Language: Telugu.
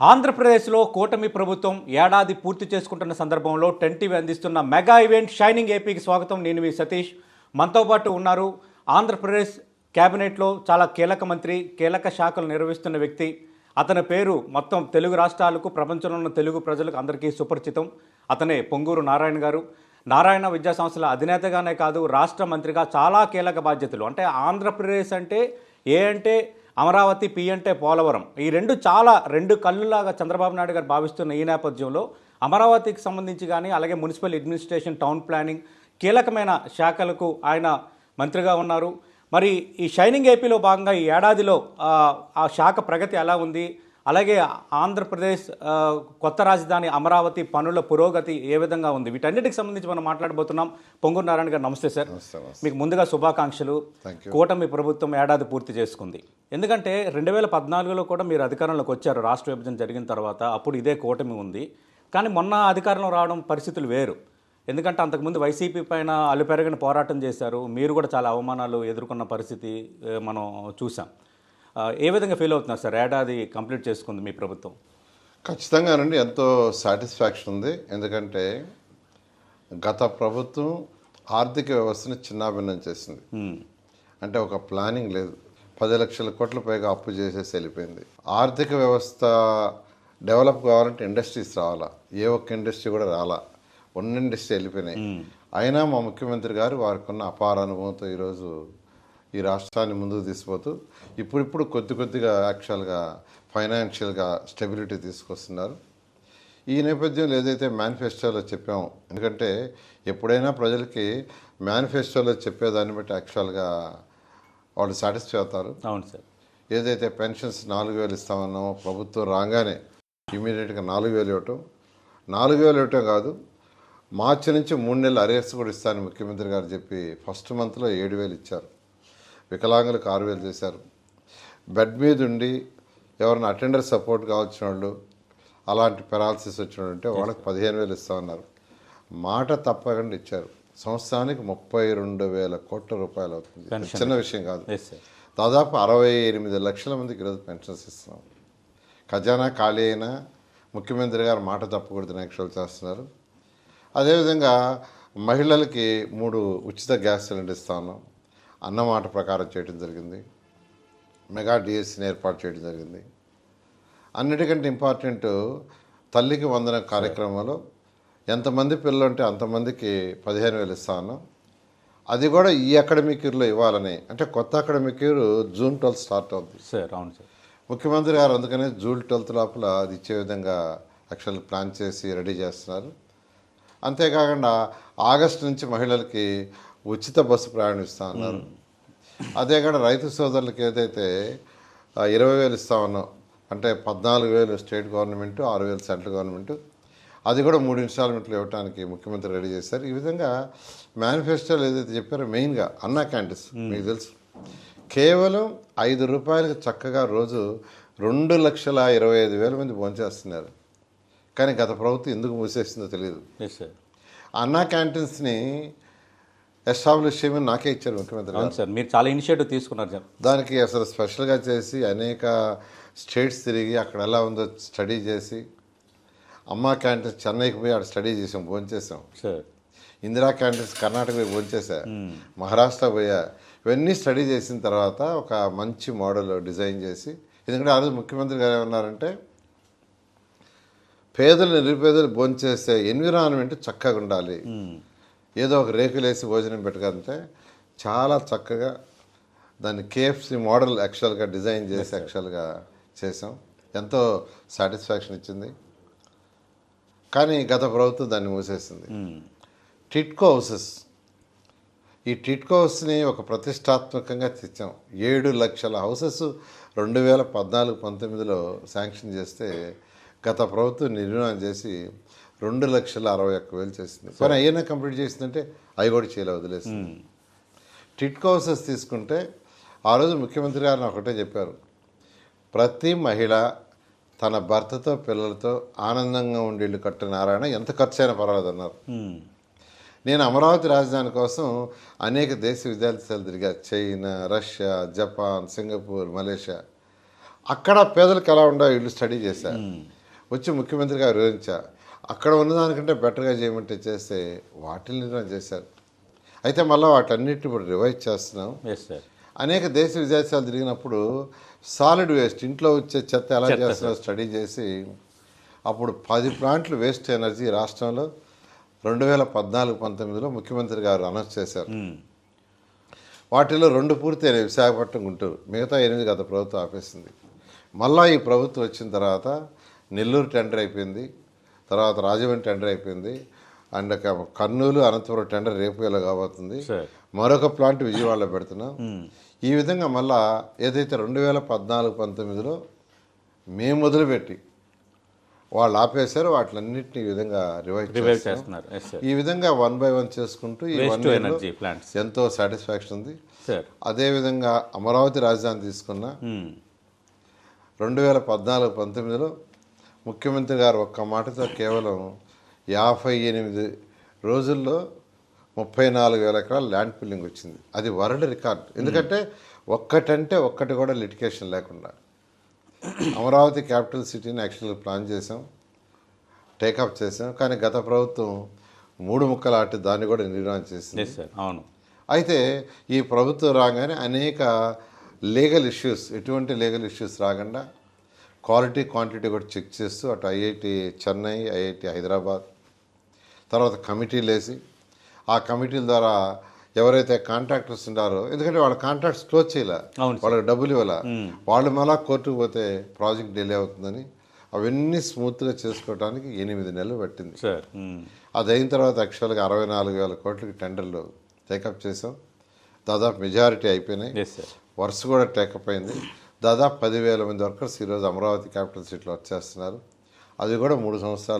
ఆంధ్రప్రదేశ్లో కూటమి ప్రభుత్వం ఏడాది పూర్తి చేసుకుంటున్న సందర్భంలో టెన్ టీవీ అందిస్తున్న మెగా ఈవెంట్ షైనింగ్ ఏపీకి స్వాగతం. నేను మీ సతీష్. మనతో పాటు ఉన్నారు ఆంధ్రప్రదేశ్ క్యాబినెట్లో చాలా కీలక మంత్రి కీలక శాఖలు నిర్వహిస్తున్న వ్యక్తి. అతని పేరు మొత్తం తెలుగు రాష్ట్రాలకు ప్రపంచంలో ఉన్న తెలుగు ప్రజలకు అందరికీ సుపరిచితం. అతనే పొంగూరు నారాయణ గారు. నారాయణ విద్యా సంస్థల అధినేతగానే కాదు రాష్ట్ర మంత్రిగా చాలా కీలక బాధ్యతలు. అంటే ఆంధ్రప్రదేశ్ అంటే ఏ అంటే అమరావతి పి అంటే పోలవరం. ఈ రెండు చాలా రెండు కళ్ళులాగా చంద్రబాబు నాయుడు గారు భావిస్తున్న ఈ నేపథ్యంలో అమరావతికి సంబంధించి కానీ అలాగే మున్సిపల్ అడ్మినిస్ట్రేషన్ టౌన్ ప్లానింగ్ కీలకమైన శాఖలకు ఆయన మంత్రిగా ఉన్నారు. మరి ఈ షైనింగ్ ఏపీలో భాగంగా ఈ ఏడాదిలో ఆ, ఆ శాఖ ప్రగతి ఎలా ఉంది? అలాగే ఆంధ్రప్రదేశ్ కొత్త రాజధాని అమరావతి పనుల పురోగతి ఏ విధంగా ఉంది? వీటన్నిటికి సంబంధించి మనం మాట్లాడబోతున్నాం. పొంగూరు నారాయణ గారు నమస్తే సార్. మీకు ముందుగా శుభాకాంక్షలు. కూటమి ప్రభుత్వం ఏడాది పూర్తి చేసుకుంది. ఎందుకంటే రెండు వేల పద్నాలుగులో కూడా మీరు అధికారంలోకి వచ్చారు. రాష్ట్ర విభజన జరిగిన తర్వాత అప్పుడు ఇదే కూటమి ఉంది. కానీ మొన్న అధికారంలో రావడం పరిస్థితులు వేరు. ఎందుకంటే అంతకుముందు వైసీపీ పైన అలుపెరగని పోరాటం చేశారు. మీరు కూడా చాలా అవమానాలు ఎదుర్కొన్న పరిస్థితి మనం చూసాం. ఏ విధంగా ఫీల్ అవుతున్నారు సార్? ఏడాది కంప్లీట్ చేసుకుంది మీ ప్రభుత్వం. ఖచ్చితంగానండి ఎంతో సాటిస్ఫాక్షన్ ఉంది. ఎందుకంటే గత ప్రభుత్వం ఆర్థిక వ్యవస్థని చిన్నాభిన్నం చేసింది. అంటే ఒక ప్లానింగ్ లేదు. పది లక్షల కోట్ల పైగా అప్పు చేసేసి వెళ్ళిపోయింది. ఆర్థిక వ్యవస్థ డెవలప్ కావాలంటే ఇండస్ట్రీస్ రావాలా? ఏ ఒక్క ఇండస్ట్రీ కూడా రాలా? ఉన్న ఇండస్ట్రీ వెళ్ళిపోయినాయి. అయినా మా ముఖ్యమంత్రి గారు వారికి ఉన్న అపార అనుభవంతో ఈరోజు ఈ రాష్ట్రాన్ని ముందుకు తీసుకుపోతూ ఇప్పుడిప్పుడు కొద్ది కొద్దిగా యాక్చువల్గా ఫైనాన్షియల్గా స్టెబిలిటీ తీసుకొస్తున్నారు. ఈ నేపథ్యంలో ఏదైతే మేనిఫెస్టోలో చెప్పామో ఎందుకంటే ఎప్పుడైనా ప్రజలకి మేనిఫెస్టోలో చెప్పేదాన్ని బట్టి యాక్చువల్గా వాళ్ళు సాటిస్ఫై అవుతారు. అవును సార్. ఏదైతే పెన్షన్స్ నాలుగు వేలు ఇస్తామన్నామో ప్రభుత్వం రాగానే ఇమీడియట్గా నాలుగు వేలు ఇవ్వటం. నాలుగు వేలు ఇవ్వటం కాదు మార్చి నుంచి మూడు నెలలు అరేస్ కూడా ఇస్తానని ముఖ్యమంత్రి గారు చెప్పి ఫస్ట్ మంత్లో ఏడు వేలు ఇచ్చారు. వికలాంగులకు ఆరు వేలు చేశారు. బెడ్ మీద ఉండి ఎవరైనా అటెండర్ సపోర్ట్ కావాల్సిన వాళ్ళు అలాంటి పెరాలసిస్ వచ్చిన ఉంటే వాళ్ళకి పదిహేను వేలు ఇస్తామన్నారు. మాట తప్పకుండా ఇచ్చారు. సంవత్సరానికి ముప్పై రెండు వేల కోట్ల రూపాయలు అవుతుంది. చిన్న విషయం కాదు. దాదాపు అరవై ఎనిమిది లక్షల మందికి ఈరోజు పెన్షన్స్ ఇస్తున్నాం. ఖజానా ఖాళీ అయినా ముఖ్యమంత్రి గారు మాట తప్పకూడదని యాక్చువల్ చేస్తున్నారు. అదేవిధంగా మహిళలకి మూడు ఉచిత గ్యాస్ సిలిండర్ ఇస్తా ఉన్నాం. అన్న మాట ప్రకారం చేయడం జరిగింది. మెగా డిఎస్సిని ఏర్పాటు చేయడం జరిగింది. అన్నిటికంటే ఇంపార్టెంట్ తల్లికి వందన కార్యక్రమంలో ఎంతమంది పిల్లలు ఉంటే అంతమందికి పదిహేను వేలు ఇస్తా ఉన్నాం అది కూడా ఈ అకాడమిక్ ఇయర్లో ఇవ్వాలని. అంటే కొత్త academic year June twelfth start అవుతుంది. సార్ అవును సార్. ముఖ్యమంత్రి గారు అందుకనే జూన్ ట్వెల్త్ లోపల అది ఇచ్చే విధంగా యాక్చువల్ ప్లాన్ చేసి రెడీ చేస్తున్నారు. అంతేకాకుండా ఆగస్టు నుంచి మహిళలకి ఉచిత బస్సు ప్రయాణం ఇస్తా ఉన్నారు అదే కాకుండా రైతు సోదరులకి ఏదైతే ఇరవై వేలు ఇస్తా ఉన్నాం అంటే పద్నాలుగు వేలు స్టేట్ గవర్నమెంట్ ఆరు వేలు సెంట్రల్ గవర్నమెంట్ అది కూడా మూడు ఇన్స్టాల్మెంట్లు ఇవ్వడానికి ముఖ్యమంత్రి రెడీ చేశారు. ఈ విధంగా మేనిఫెస్టోలు ఏదైతే చెప్పారో మెయిన్గా అన్నా క్యాంటీన్స్ మీకు తెలుసు. కేవలం ఐదు రూపాయలకు చక్కగా రోజు రెండు లక్షల ఇరవై ఐదు వేల మంది భోంచేస్తున్నారు కానీ గత ప్రభుత్వం ఎందుకు మూసేసిందో తెలియదు అన్నా క్యాంటీన్స్ని ఎస్టాబ్లిష్ చేయమని నాకే ఇచ్చారు ముఖ్యమంత్రి అవును సార్ మీరు చాలా ఇనిషియేటివ్ తీసుకున్నారు సార్. దానికి అసలు స్పెషల్గా చేసి అనేక స్టేట్స్ తిరిగి అక్కడ ఎలా ఉందో స్టడీ చేసి అమ్మా క్యాంటీన్స్ చెన్నైకి పోయి అక్కడ స్టడీ చేసాం భోంచేసాం సార్. ఇందిరా క్యాంటీన్స్ కర్ణాటక పోయి భోంచేసా మహారాష్ట్ర పోయా. ఇవన్నీ స్టడీ చేసిన తర్వాత ఒక మంచి మోడల్ డిజైన్ చేసి ఎందుకంటే ఆ రోజు ముఖ్యమంత్రి గారు ఏమన్నారంటే పేదలు నిరుపేదలు భోంచేసే ఎన్విరాన్మెంట్ చక్కగా ఉండాలి. ఏదో ఒక రేకులేసి భోజనం పెట్టకంటే చాలా చక్కగా దాన్ని కేఎఫ్సి మోడల్ యాక్చువల్గా డిజైన్ చేసి యాక్చువల్గా చేసాం. ఎంతో సాటిస్ఫాక్షన్ ఇచ్చింది. కానీ గత ప్రభుత్వం దాన్ని మూసేసింది. టిట్కో హౌసెస్. ఈ టిట్కో హౌస్ని ఒక ప్రతిష్టాత్మకంగా తెచ్చాం. ఏడు లక్షల హౌసెస్ రెండు వేల పద్నాలుగు పంతొమ్మిదిలో శాంక్షన్ చేస్తే గత ప్రభుత్వం నిర్మాణం చేసి రెండు లక్షల అరవై ఒక్క వేలు చేసింది. కానీ అయ్యన్నా కంప్లీట్ చేసిందంటే అవి కూడా చేయలే వదిలేసింది. టిట్కో హౌసెస్ తీసుకుంటే ఆ రోజు ముఖ్యమంత్రి గారు నాకు ఒకటే చెప్పారు. ప్రతి మహిళ తన భర్తతో పిల్లలతో ఆనందంగా ఉండి ఇల్లు కట్టిన నారాయణ ఎంత ఖర్చు అయినా పర్వాలేదు అన్నారు నేను అమరావతి రాజధాని కోసం అనేక దేశ విద్యార్థులు తిరిగా China Russia Japan Singapore Malaysia. అక్కడ పేదలకు ఎలా ఉండో వీళ్ళు స్టడీ చేశారు వచ్చి ముఖ్యమంత్రి గారు వివరించా. అక్కడ ఉన్నదానికంటే బెటర్గా చేయమంటే చేస్తే వాటిని నిర్ణయం చేశారు. అయితే మళ్ళీ వాటన్నిటిని ఇప్పుడు రివైజ్ చేస్తున్నాం. అనేక దేశ విదేశాలు తిరిగినప్పుడు సాలిడ్ వేస్ట్ ఇంట్లో వచ్చే చెత్త ఎలా చేస్తున్నారో స్టడీ చేసి అప్పుడు పది ప్లాంట్లు వేస్ట్ ఎనర్జీ రాష్ట్రంలో రెండు వేల పద్నాలుగు పంతొమ్మిదిలో ముఖ్యమంత్రి గారు అనౌన్స్ చేశారు. వాటిలో రెండు పూర్తయినాయి విశాఖపట్నం గుంటూరు. మిగతా ఎనిమిది గత ప్రభుత్వం ఆపేసింది. మళ్ళా ఈ ప్రభుత్వం వచ్చిన తర్వాత నెల్లూరు టెండర్ అయిపోయింది. తర్వాత రాజమండ్రి టెండర్ అయిపోయింది. అండ్ కర్నూలు అనంతపురం టెండర్ రేపు వేళ కాబోతుంది. మరొక ప్లాంట్ విజయవాడలో పెడుతున్నాం. ఈ విధంగా మళ్ళా ఏదైతే రెండు వేల పద్నాలుగు పంతొమ్మిదిలో మేము మొదలుపెట్టి వాళ్ళు ఆపేశారో వాటిలన్నింటినీ ఈ విధంగా రివైవ్ రివైవ్ చేస్తాం చేస్తున్నారు. ఈ విధంగా వన్ బై వన్ చేసుకుంటూ ఈ వన్ ఎనర్జీ ప్లాంట్స్ ఎంతో సాటిస్ఫాక్షన్ ఉంది. సార్ అదేవిధంగా అమరావతి రాజధాని తీసుకున్న రెండు వేల పద్నాలుగు పంతొమ్మిదిలో ముఖ్యమంత్రి గారు ఒక్క మాటతో కేవలం యాభై ఎనిమిది రోజుల్లో ముప్పై నాలుగు వేల ఎకరాల ల్యాండ్ పిల్లింగ్ వచ్చింది. అది వరల్డ్ రికార్డ్. ఎందుకంటే ఒక్కటంటే ఒక్కటి కూడా లిటికేషన్ లేకుండా. అమరావతి క్యాపిటల్ సిటీని యాక్చువల్గా ప్లాన్ చేసాం టేకప్ చేసాం కానీ గత ప్రభుత్వం మూడు ముక్కలు ఆటి దాన్ని కూడా నిర్మాణం చేసింది. అవును. అయితే ఈ ప్రభుత్వం రాగానే అనేక లీగల్ ఇష్యూస్ ఎటువంటి లీగల్ ఇష్యూస్ రాకుండా క్వాలిటీ క్వాంటిటీ కూడా చెక్ చేస్తూ అటు ఐఐటి చెన్నై ఐఐటి హైదరాబాద్ తర్వాత కమిటీలు వేసి ఆ కమిటీల ద్వారా ఎవరైతే కాంట్రాక్టర్స్ ఉన్నారో ఎందుకంటే వాళ్ళ కాంట్రాక్ట్స్ క్లోజ్ చేయలే వాళ్ళకి డబ్బులు ఇవ్వాల వాళ్ళు మళ్ళా కోర్టుకు పోతే ప్రాజెక్ట్ డిలే అవుతుందని అవన్నీ స్మూత్గా చేసుకోవడానికి ఎనిమిది నెలలు పట్టింది. సార్. అది అయిన తర్వాత యాక్చువల్గా అరవై నాలుగు వేల కోట్లకి టెండర్లు టేకప్ చేసాం. దాదాపు మెజారిటీ అయిపోయినాయి. వర్క్స్ కూడా టేకప్ అయింది. దాదాపు పదివేల మంది వర్కర్స్ ఈరోజు అమరావతి క్యాపిటల్ సిటీలో వచ్చేస్తున్నారు అది కూడా మూడు సంవత్సరాలు